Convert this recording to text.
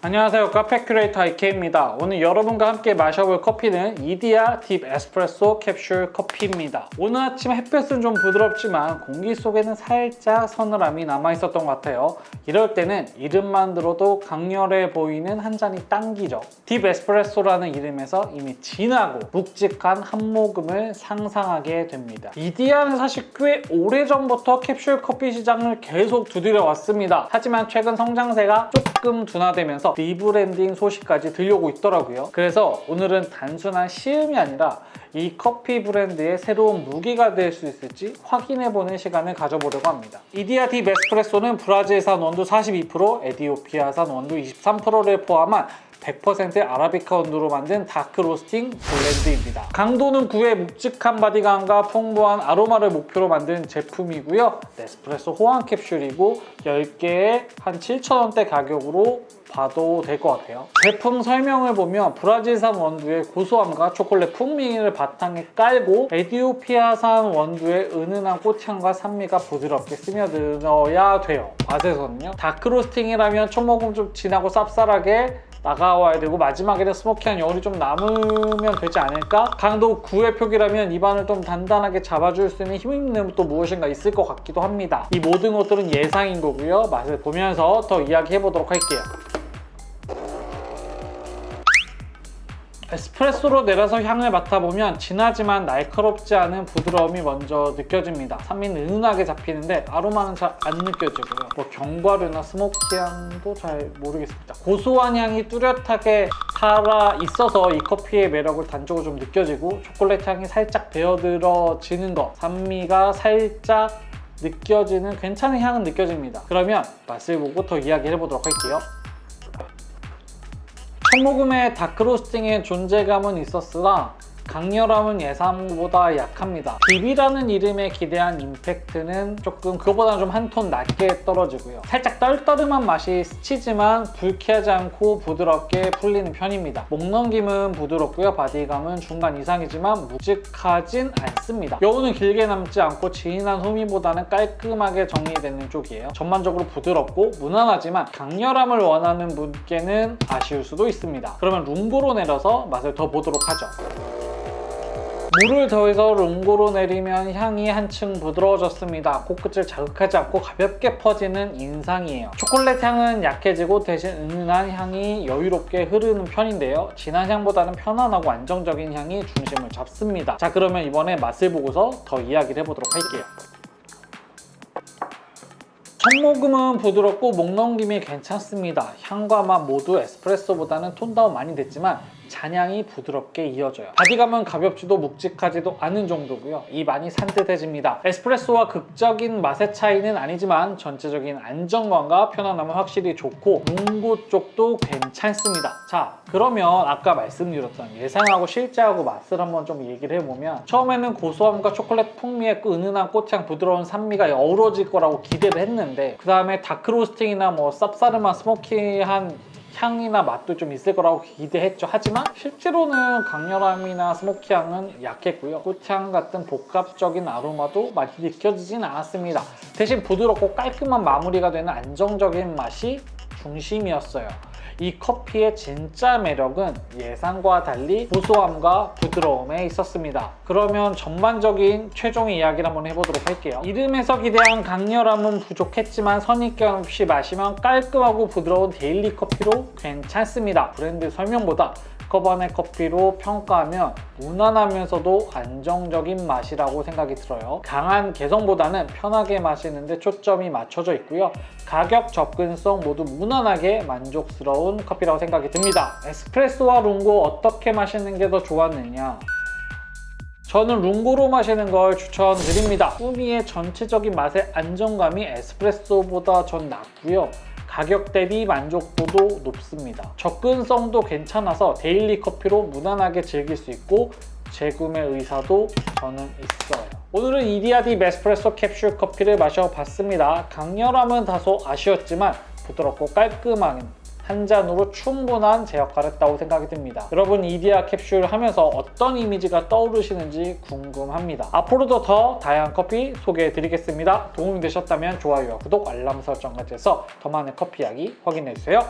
안녕하세요. 카페 큐레이터 IK입니다. 오늘 여러분과 함께 마셔볼 커피는 이디야 딥 에스프레소 캡슐 커피입니다. 오늘 아침 햇볕은 좀 부드럽지만 공기 속에는 살짝 서늘함이 남아있었던 것 같아요. 이럴 때는 이름만 들어도 강렬해 보이는 한 잔이 당기죠. 딥 에스프레소라는 이름에서 이미 진하고 묵직한 한 모금을 상상하게 됩니다. 이디야는 사실 꽤 오래전부터 캡슐 커피 시장을 계속 두드려 왔습니다. 하지만 최근 성장세가 조금 둔화되면서 리브랜딩 소식까지 들려오고 있더라고요. 그래서 오늘은 단순한 시음이 아니라 이 커피 브랜드의 새로운 무기가 될 수 있을지 확인해보는 시간을 가져보려고 합니다. 이디야 딥 에스프레소는 브라질산 원두 42%, 에디오피아산 원두 23%를 포함한 100% 아라비카 원두로 만든 다크 로스팅 블렌드입니다. 강도는 9의 묵직한 바디감과 풍부한 아로마를 목표로 만든 제품이고요. 네스프레소 호환 캡슐이고 10개에 한 7,000원대 가격으로 봐도 될 것 같아요. 제품 설명을 보면 브라질산 원두의 고소함과 초콜릿 풍미를 바탕에 깔고 에디오피아산 원두의 은은한 꽃향과 산미가 부드럽게 스며들어야 돼요. 맛에서는요. 다크로스팅이라면 첫 모금 좀 진하고 쌉쌀하게 나가와야 되고 마지막에는 스모키한 여운이 좀 남으면 되지 않을까? 강도 9의 표기라면 입안을 좀 단단하게 잡아줄 수 있는 힘있는 또 무엇인가 있을 것 같기도 합니다. 이 모든 것들은 예상인 거고요. 맛을 보면서 더 이야기해 보도록 할게요. 에스프레소로 내려서 향을 맡아보면 진하지만 날카롭지 않은 부드러움이 먼저 느껴집니다. 산미는 은은하게 잡히는데 아로마는 잘 안 느껴지고요. 뭐 견과류나 스모키향도 잘 모르겠습니다. 고소한 향이 뚜렷하게 살아 있어서 이 커피의 매력을 단적으로 좀 느껴지고 초콜릿 향이 살짝 배어들어지는 것, 산미가 살짝 느껴지는 괜찮은 향은 느껴집니다. 그러면 맛을 보고 더 이야기를 해보도록 할게요. 첫 모금의 다크로스팅의 존재감은 있었으나 강렬함은 예상보다 약합니다. 딥이라는 이름에 기대한 임팩트는 조금 그거보다는 좀 한 톤 낮게 떨어지고요. 살짝 떨떠름한 맛이 스치지만 불쾌하지 않고 부드럽게 풀리는 편입니다. 목 넘김은 부드럽고요. 바디감은 중간 이상이지만 묵직하진 않습니다. 여우는 길게 남지 않고 진한 후미보다는 깔끔하게 정리되는 쪽이에요. 전반적으로 부드럽고 무난하지만 강렬함을 원하는 분께는 아쉬울 수도 있습니다. 그러면 룽고로 내려서 맛을 더 보도록 하죠. 물을 더해서 룽고로 내리면 향이 한층 부드러워졌습니다. 코끝을 자극하지 않고 가볍게 퍼지는 인상이에요. 초콜릿 향은 약해지고 대신 은은한 향이 여유롭게 흐르는 편인데요. 진한 향보다는 편안하고 안정적인 향이 중심을 잡습니다. 자 그러면 이번에 맛을 보고서 더 이야기를 해보도록 할게요. 첫 모금은 부드럽고 목 넘김이 괜찮습니다. 향과 맛 모두 에스프레소보다는 톤 다운 많이 됐지만 잔향이 부드럽게 이어져요. 바디감은 가볍지도 묵직하지도 않은 정도고요. 입 안이 산뜻해집니다. 에스프레소와 극적인 맛의 차이는 아니지만 전체적인 안정감과 편안함은 확실히 좋고 룽고 쪽도 괜찮습니다. 자 그러면 아까 말씀드렸던 예상하고 실제하고 맛을 한번 좀 얘기를 해보면 처음에는 고소함과 초콜릿 풍미의 그 은은한 꽃향 부드러운 산미가 어우러질 거라고 기대를 했는데 그 다음에 다크로스팅이나 뭐 쌉싸름한 스모키한 향이나 맛도 좀 있을 거라고 기대했죠. 하지만 실제로는 강렬함이나 스모키향은 약했고요. 꽃향 같은 복합적인 아로마도 많이 느껴지진 않았습니다. 대신 부드럽고 깔끔한 마무리가 되는 안정적인 맛이 중심이었어요. 이 커피의 진짜 매력은 예상과 달리 고소함과 부드러움에 있었습니다. 그러면 전반적인 최종 이야기를 한번 해보도록 할게요. 이름에서 기대한 강렬함은 부족했지만 선입견 없이 마시면 깔끔하고 부드러운 데일리 커피로 괜찮습니다. 브랜드 설명보다 커버넷 커피로 평가하면 무난하면서도 안정적인 맛이라고 생각이 들어요. 강한 개성보다는 편하게 마시는데 초점이 맞춰져 있고요. 가격, 접근성 모두 무난하게 만족스러운 커피라고 생각이 듭니다. 에스프레소와 룽고 어떻게 마시는 게 더 좋았느냐? 저는 룽고로 마시는 걸 추천드립니다. 꾸미의 전체적인 맛의 안정감이 에스프레소보다 전 낫고요. 가격 대비 만족도도 높습니다. 접근성도 괜찮아서 데일리 커피로 무난하게 즐길 수 있고 재구매 의사도 저는 있어요. 오늘은 이디아디 메스프레소 캡슐 커피를 마셔봤습니다. 강렬함은 다소 아쉬웠지만 부드럽고 깔끔한 한 잔으로 충분한 제 역할을 했다고 생각이 듭니다. 여러분 이디아 캡슐 하면서 어떤 이미지가 떠오르시는지 궁금합니다. 앞으로도 더 다양한 커피 소개해 드리겠습니다. 도움이 되셨다면 좋아요와 구독, 알람 설정까지 해서 더 많은 커피 이야기 확인해 주세요.